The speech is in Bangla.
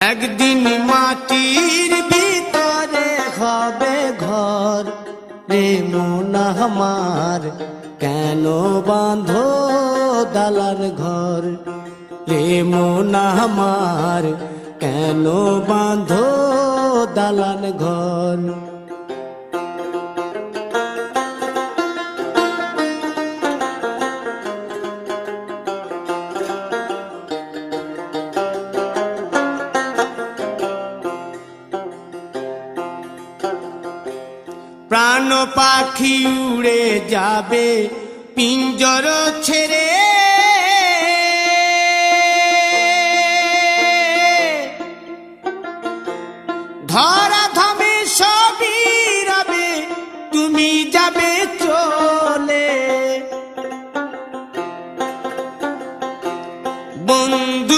একদিন মাটির ভিতরে হবে ঘর। রে মন আমার, কেন বাঁধো দালার ঘর? রে মন আমার, কেন বাঁধো দালান ঘর? প্রাণ পাখি উড়ে যাবে পিঞ্জর ছেড়ে। ধরা ধমে সবই রবে তুমি যাবে চলে। বন্ধু